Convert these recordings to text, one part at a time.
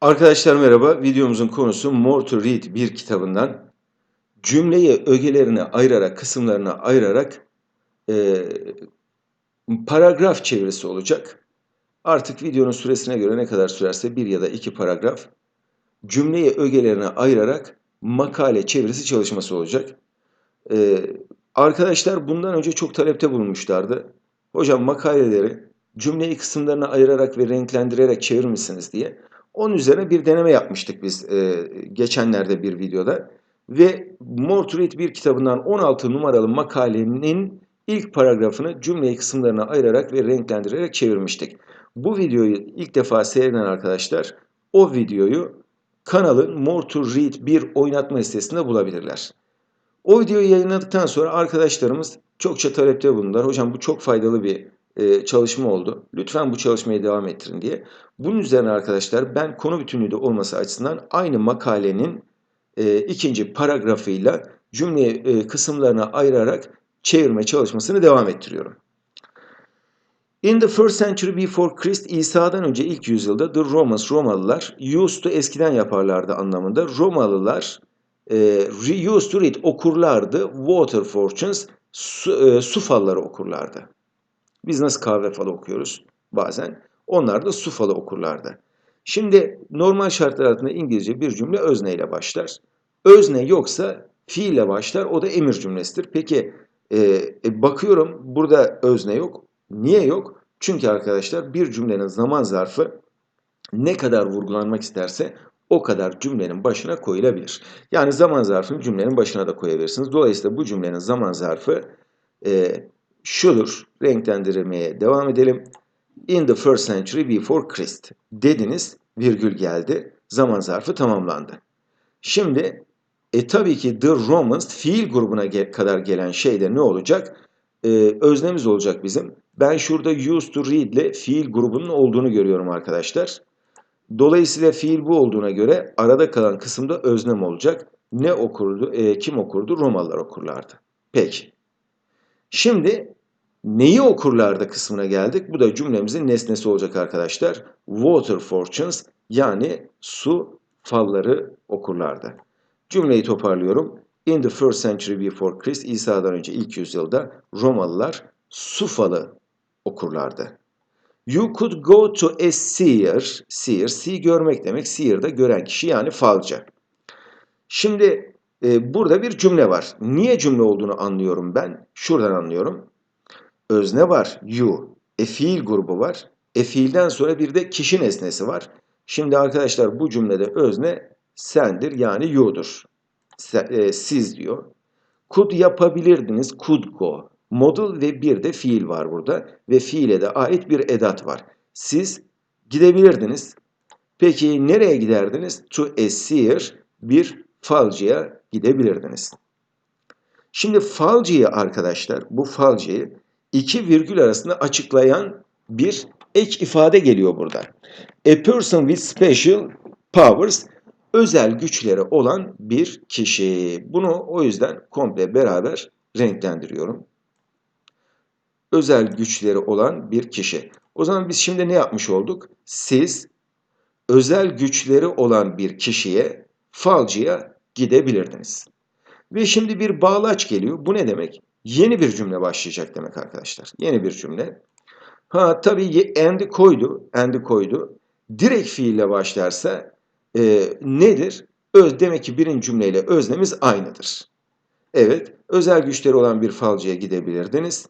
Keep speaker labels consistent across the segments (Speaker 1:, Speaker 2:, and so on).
Speaker 1: Arkadaşlar merhaba. Videomuzun konusu More to Read bir kitabından cümleyi ögelerine ayırarak, kısımlarına ayırarak e, paragraf çevirisi olacak. Artık videonun süresine göre ne kadar sürerse bir ya da iki paragraf cümleyi ögelerine ayırarak makale çevirisi çalışması olacak. E, arkadaşlar bundan önce çok talepte bulunmuşlardı. Hocam makaleleri cümleyi kısımlarına ayırarak ve renklendirerek çevirmişsiniz diye. Onun üzerine bir deneme yapmıştık biz e, geçenlerde bir videoda. Ve More to Read bir kitabından 16 numaralı makalenin ilk paragrafını cümleyi kısımlarına ayırarak ve renklendirerek çevirmiştik. Bu videoyu ilk defa seyreden arkadaşlar o videoyu kanalın More to Read bir oynatma listesinde bulabilirler. O videoyu yayınladıktan sonra arkadaşlarımız çokça talepte bulundular. Hocam bu çok faydalı bir e, çalışma oldu. Lütfen bu çalışmayı devam ettirin diye. Bunun üzerine arkadaşlar ben konu bütünlüğü de olması açısından aynı makalenin e, ikinci paragrafıyla cümle e, kısımlarına ayırarak çevirme çalışmasını devam ettiriyorum. In the first century before Christ, İsa'dan önce ilk yüzyılda the Romans, Romalılar used to eskiden yaparlardı anlamında. Romalılar e, used to read okurlardı water fortunes, su, e, su falları okurlardı. Biz nasıl kahve falı okuyoruz bazen. Onlar da su falı okurlardı. Şimdi normal şartlar altında İngilizce bir cümle özne ile başlar. Özne yoksa fiille başlar. O da emir cümlesidir. Peki e, e, bakıyorum burada özne yok. Niye yok? Çünkü arkadaşlar bir cümlenin zaman zarfı ne kadar vurgulanmak isterse o kadar cümlenin başına koyulabilir. Yani zaman zarfını cümlenin başına da koyabilirsiniz. Dolayısıyla bu cümlenin zaman zarfı e, şudur. Renklendirmeye devam edelim. In the first century before Christ dediniz, virgül geldi. Zaman zarfı tamamlandı. Şimdi e, tabii ki the Romans fiil grubuna kadar gelen şey de ne olacak? E, öznemiz olacak bizim. Ben şurada used to read ile fiil grubunun olduğunu görüyorum arkadaşlar. Dolayısıyla fiil bu olduğuna göre arada kalan kısımda öznem olacak. Ne okurdu, e, kim okurdu? Romalılar okurlardı. Peki. Şimdi neyi okurlardı kısmına geldik. Bu da cümlemizin nesnesi olacak arkadaşlar. Water fortunes yani su falları okurlardı. Cümleyi toparlıyorum. In the first century before Christ, İsa'dan önce ilk yüzyılda Romalılar su falı okurlardı. You could go to a seer. Seer, see görmek demek. Seer de gören kişi yani falcı. Şimdi e, burada bir cümle var. Niye cümle olduğunu anlıyorum ben. Şuradan anlıyorum. Özne var, you. E fiil grubu var. E fiilden sonra bir de kişi nesnesi var. Şimdi arkadaşlar bu cümlede özne sendir yani you'dur. E, siz diyor. Could yapabilirdiniz, could go. Model ve bir de fiil var burada. Ve fiile de ait bir edat var. Siz gidebilirdiniz. Peki nereye giderdiniz? To a seer, bir falcıya gidebilirdiniz. Şimdi falcıyı arkadaşlar, bu falcıyı iki virgül arasında açıklayan bir ek ifade geliyor burada. A person with special powers, özel güçleri olan bir kişi. Bunu o yüzden komple beraber renklendiriyorum. Özel güçleri olan bir kişi. O zaman biz şimdi ne yapmış olduk? Siz özel güçleri olan bir kişiye, falcıya gidebilirdiniz. Ve şimdi bir bağlaç geliyor. Bu ne demek? Yeni bir cümle başlayacak demek arkadaşlar. Yeni bir cümle. Ha tabii and'i koydu. And'i koydu. Direkt fiille başlarsa e, nedir? Öz, demek ki birinci cümleyle öznemiz aynıdır. Evet, özel güçleri olan bir falcıya gidebilirdiniz.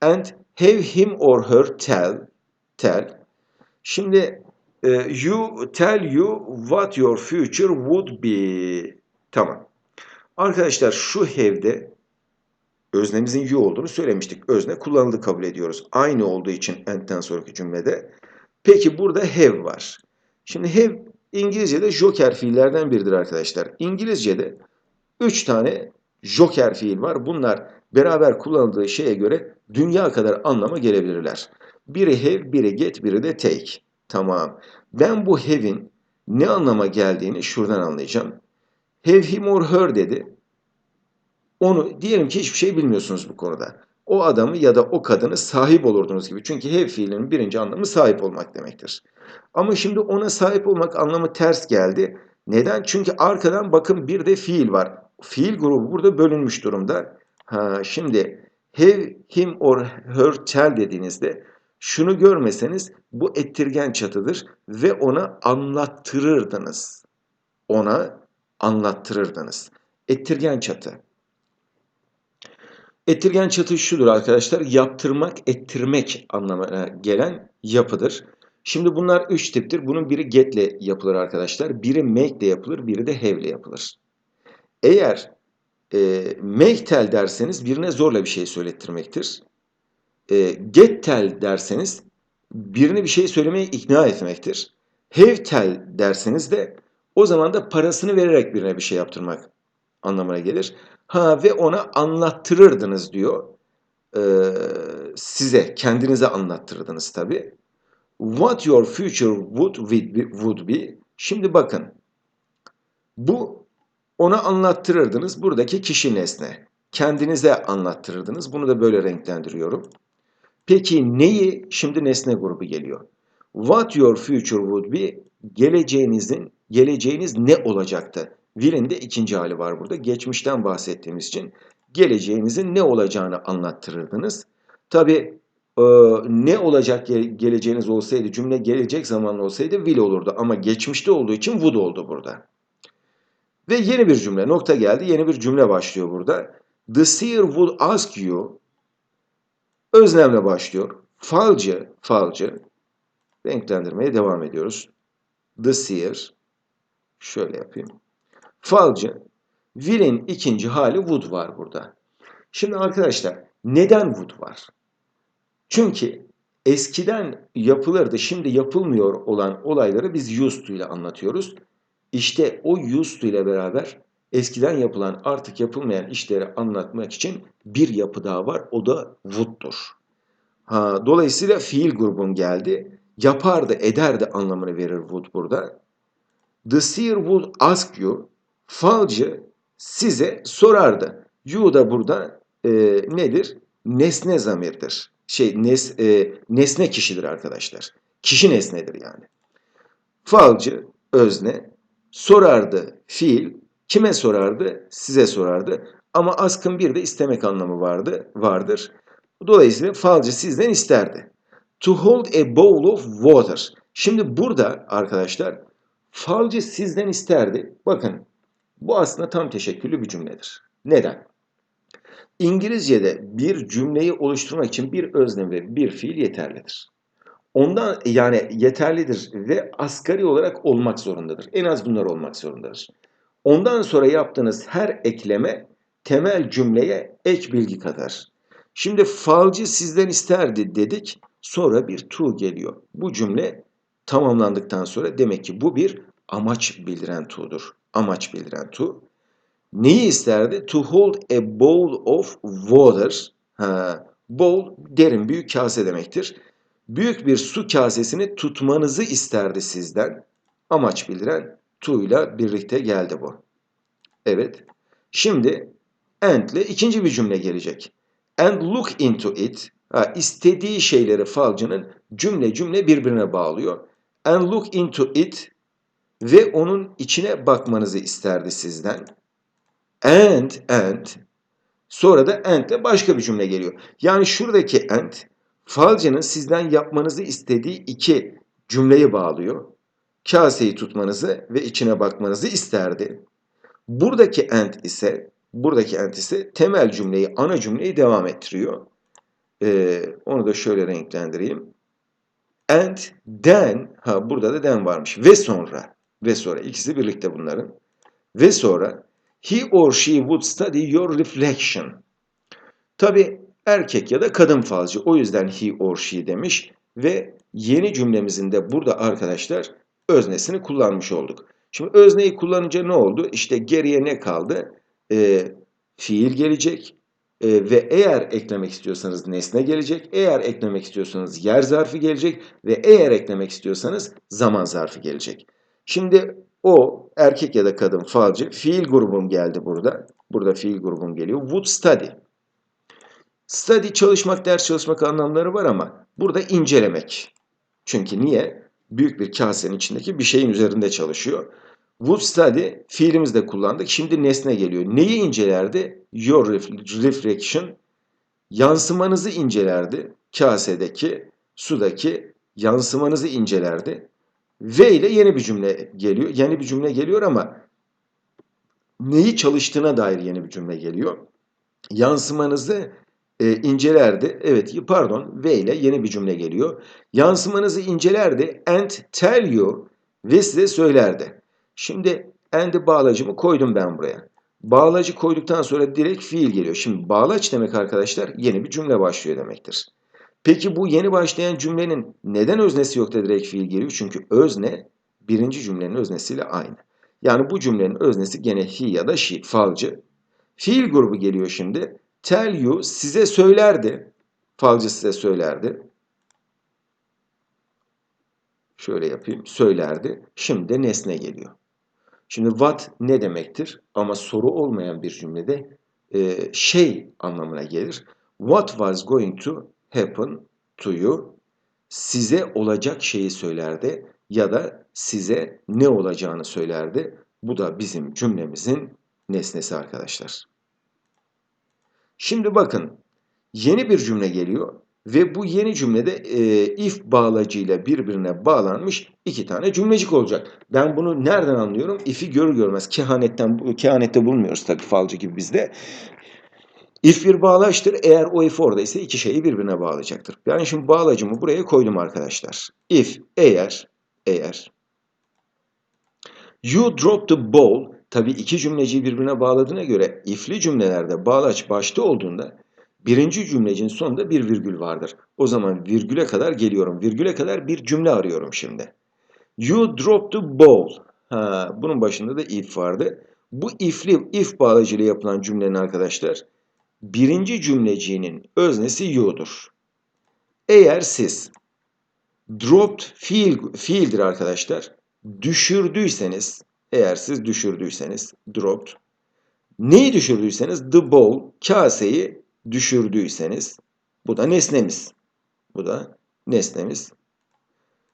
Speaker 1: And have him or her tell, tell. Şimdi e, you tell you what your future would be. Tamam. Arkadaşlar şu have'de öznemizin you olduğunu söylemiştik. Özne kullanıldı kabul ediyoruz. Aynı olduğu için and'den sonraki cümlede. Peki burada have var. Şimdi have İngilizce'de joker fiillerden biridir arkadaşlar. İngilizce'de 3 tane joker fiil var. Bunlar beraber kullanıldığı şeye göre dünya kadar anlama gelebilirler. Biri have, biri get, biri de take. Tamam. Ben bu have'in ne anlama geldiğini şuradan anlayacağım. Have him or her dedi. Onu diyelim ki hiçbir şey bilmiyorsunuz bu konuda. o adamı ya da o kadını sahip olurdunuz gibi. Çünkü have fiilinin birinci anlamı sahip olmak demektir. Ama şimdi ona sahip olmak anlamı ters geldi. Neden? Çünkü arkadan bakın bir de fiil var. Fiil grubu burada bölünmüş durumda. Ha, şimdi have him or her tell dediğinizde şunu görmeseniz bu ettirgen çatıdır ve ona anlattırırdınız. Ona anlattırırdınız. Ettirgen çatı. Ettirgen çatı şudur arkadaşlar. Yaptırmak, ettirmek anlamına gelen yapıdır. Şimdi bunlar üç tiptir. Bunun biri get ile yapılır arkadaşlar. Biri make yapılır. Biri de have yapılır. Eğer e, make tell derseniz birine zorla bir şey söylettirmektir. E, get tell derseniz birini bir şey söylemeye ikna etmektir. Have tell derseniz de o zaman da parasını vererek birine bir şey yaptırmak anlamına gelir. Ha ve ona anlattırırdınız diyor. Ee, size, kendinize anlattırırdınız tabi. What your future would, would be. Şimdi bakın. Bu ona anlattırırdınız. Buradaki kişi nesne. Kendinize anlattırırdınız. Bunu da böyle renklendiriyorum. Peki neyi? Şimdi nesne grubu geliyor. What your future would be geleceğinizin geleceğiniz ne olacaktı? Will'in de ikinci hali var burada. Geçmişten bahsettiğimiz için geleceğinizin ne olacağını anlattırırdınız. Tabi e, ne olacak geleceğiniz olsaydı, cümle gelecek zamanlı olsaydı will olurdu. Ama geçmişte olduğu için would oldu burada. Ve yeni bir cümle, nokta geldi. Yeni bir cümle başlıyor burada. The seer would ask you, özlemle başlıyor. Falcı, falcı, renklendirmeye devam ediyoruz. The seer, şöyle yapayım. Falcı, will'in ikinci hali would var burada. Şimdi arkadaşlar neden would var? Çünkü eskiden yapılırdı, şimdi yapılmıyor olan olayları biz used ile anlatıyoruz. İşte o used ile beraber eskiden yapılan artık yapılmayan işleri anlatmak için bir yapı daha var. O da would'dur. Ha, dolayısıyla fiil grubun geldi. Yapardı, ederdi anlamını verir would burada. The seer would ask you falcı size sorardı. You da burada e, nedir? Nesne zamirdir. Şey nes, e, nesne kişidir arkadaşlar. Kişi nesnedir yani. Falcı özne sorardı fiil kime sorardı? Size sorardı. Ama askın bir de istemek anlamı vardı, vardır. Dolayısıyla falcı sizden isterdi. To hold a bowl of water. Şimdi burada arkadaşlar falcı sizden isterdi. Bakın bu aslında tam teşekküllü bir cümledir. Neden? İngilizce'de bir cümleyi oluşturmak için bir özne ve bir fiil yeterlidir. Ondan yani yeterlidir ve asgari olarak olmak zorundadır. En az bunlar olmak zorundadır. Ondan sonra yaptığınız her ekleme temel cümleye ek bilgi katar. Şimdi falcı sizden isterdi dedik. Sonra bir to geliyor. Bu cümle tamamlandıktan sonra demek ki bu bir amaç bildiren to'dur amaç bildiren to. Neyi isterdi? To hold a bowl of water. Ha, bowl derin büyük kase demektir. Büyük bir su kasesini tutmanızı isterdi sizden. Amaç bildiren to ile birlikte geldi bu. Evet. Şimdi and ile ikinci bir cümle gelecek. And look into it. Ha, istediği şeyleri falcının cümle cümle birbirine bağlıyor. And look into it ve onun içine bakmanızı isterdi sizden. And, and, sonra da and ile başka bir cümle geliyor. Yani şuradaki and, falcının sizden yapmanızı istediği iki cümleyi bağlıyor. Kaseyi tutmanızı ve içine bakmanızı isterdi. Buradaki and ise, buradaki and ise temel cümleyi, ana cümleyi devam ettiriyor. Ee, onu da şöyle renklendireyim. And then, ha burada da then varmış. Ve sonra ve sonra ikisi birlikte bunların. Ve sonra he or she would study your reflection. Tabi erkek ya da kadın falcı o yüzden he or she demiş ve yeni cümlemizin de burada arkadaşlar öznesini kullanmış olduk. Şimdi özneyi kullanınca ne oldu? İşte geriye ne kaldı? E, fiil gelecek e, ve eğer eklemek istiyorsanız nesne gelecek. Eğer eklemek istiyorsanız yer zarfı gelecek ve eğer eklemek istiyorsanız zaman zarfı gelecek. Şimdi o erkek ya da kadın falcı fiil grubum geldi burada. Burada fiil grubum geliyor. Would study. Study çalışmak, ders çalışmak anlamları var ama burada incelemek. Çünkü niye? Büyük bir kasenin içindeki bir şeyin üzerinde çalışıyor. Would study fiilimizde kullandık. Şimdi nesne geliyor. Neyi incelerdi? Your reflection. Yansımanızı incelerdi. Kasedeki, sudaki yansımanızı incelerdi. V ile yeni bir cümle geliyor. Yeni bir cümle geliyor ama neyi çalıştığına dair yeni bir cümle geliyor. Yansımanızı e, incelerdi. Evet pardon V ile yeni bir cümle geliyor. Yansımanızı incelerdi and tell you ve size söylerdi. Şimdi and'i bağlacımı koydum ben buraya. Bağlacı koyduktan sonra direkt fiil geliyor. Şimdi bağlaç demek arkadaşlar yeni bir cümle başlıyor demektir. Peki bu yeni başlayan cümlenin neden öznesi yok da direkt fiil geliyor? Çünkü özne birinci cümlenin öznesiyle aynı. Yani bu cümlenin öznesi gene he ya da she, falcı. Fiil grubu geliyor şimdi. Tell you size söylerdi. Falcı size söylerdi. Şöyle yapayım. Söylerdi. Şimdi nesne geliyor. Şimdi what ne demektir? Ama soru olmayan bir cümlede e, şey anlamına gelir. What was going to happen to you? Size olacak şeyi söylerdi ya da size ne olacağını söylerdi. Bu da bizim cümlemizin nesnesi arkadaşlar. Şimdi bakın yeni bir cümle geliyor ve bu yeni cümlede e, if bağlacıyla birbirine bağlanmış iki tane cümlecik olacak. Ben bunu nereden anlıyorum? If'i görür görmez kehanetten kehanette bulmuyoruz tabii falcı gibi bizde. If bir bağlaçtır. Eğer o if oradaysa iki şeyi birbirine bağlayacaktır. Ben şimdi bağlacımı buraya koydum arkadaşlar. If eğer eğer you drop the ball tabii iki cümleciyi birbirine bağladığına göre ifli cümlelerde bağlaç başta olduğunda birinci cümlecin sonunda bir virgül vardır. O zaman virgüle kadar geliyorum. Virgüle kadar bir cümle arıyorum şimdi. You drop the ball. Ha, bunun başında da if vardı. Bu ifli, if bağlacıyla yapılan cümlenin arkadaşlar birinci cümleciğinin öznesi you'dur. Eğer siz dropped fiil, fiildir arkadaşlar. Düşürdüyseniz, eğer siz düşürdüyseniz, dropped. Neyi düşürdüyseniz, the bowl, kaseyi düşürdüyseniz, bu da nesnemiz. Bu da nesnemiz.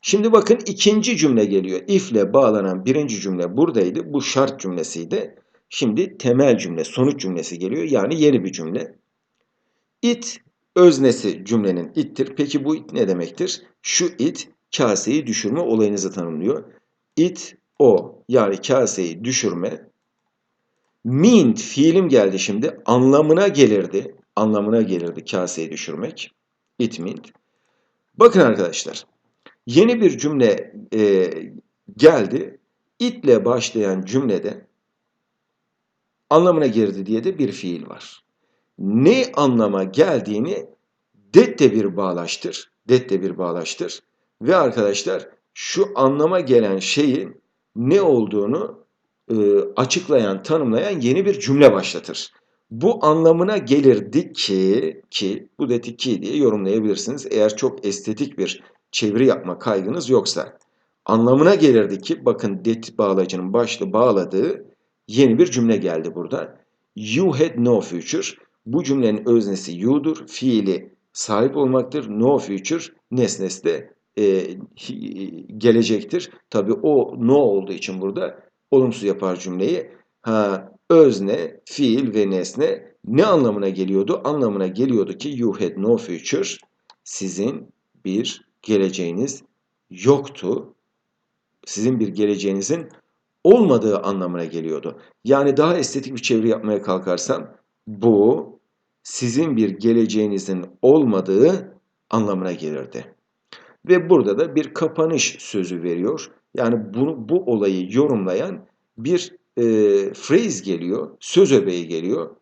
Speaker 1: Şimdi bakın ikinci cümle geliyor. If ile bağlanan birinci cümle buradaydı. Bu şart cümlesiydi. Şimdi temel cümle, sonuç cümlesi geliyor. Yani yeni bir cümle. It öznesi cümlenin ittir. Peki bu it ne demektir? Şu it kaseyi düşürme olayınızı tanımlıyor. It o yani kaseyi düşürme. Meant fiilim geldi şimdi. Anlamına gelirdi. Anlamına gelirdi kaseyi düşürmek. It meant. Bakın arkadaşlar. Yeni bir cümle e, geldi. It ile başlayan cümlede anlamına girdi diye de bir fiil var. Ne anlama geldiğini det de bir bağlaştır. Det de bir bağlaştır. Ve arkadaşlar şu anlama gelen şeyin ne olduğunu e, açıklayan, tanımlayan yeni bir cümle başlatır. Bu anlamına gelirdi ki, ki bu deti ki diye yorumlayabilirsiniz. Eğer çok estetik bir çeviri yapma kaygınız yoksa. Anlamına gelirdi ki, bakın det bağlacının başlı bağladığı yeni bir cümle geldi burada. You had no future. Bu cümlenin öznesi you'dur. Fiili sahip olmaktır. No future nesnesi de e, gelecektir. Tabi o no olduğu için burada olumsuz yapar cümleyi. Ha, özne, fiil ve nesne ne anlamına geliyordu? Anlamına geliyordu ki you had no future. Sizin bir geleceğiniz yoktu. Sizin bir geleceğinizin olmadığı anlamına geliyordu. Yani daha estetik bir çeviri yapmaya kalkarsam bu sizin bir geleceğinizin olmadığı anlamına gelirdi. Ve burada da bir kapanış sözü veriyor. Yani bunu, bu olayı yorumlayan bir e, phrase geliyor, söz öbeği geliyor.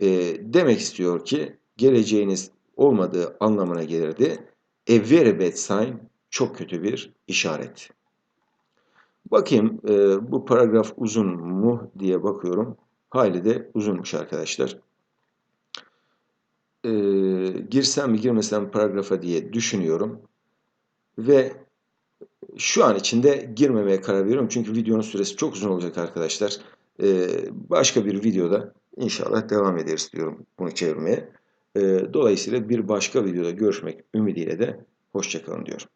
Speaker 1: E, demek istiyor ki geleceğiniz olmadığı anlamına gelirdi. A very bad sign, çok kötü bir işaret. Bakayım e, bu paragraf uzun mu diye bakıyorum. Hayli de uzunmuş arkadaşlar. E, girsem mi girmesem paragrafa diye düşünüyorum. Ve şu an içinde girmemeye karar veriyorum. Çünkü videonun süresi çok uzun olacak arkadaşlar. E, başka bir videoda inşallah devam ederiz diyorum bunu çevirmeye. E, dolayısıyla bir başka videoda görüşmek ümidiyle de hoşçakalın diyorum.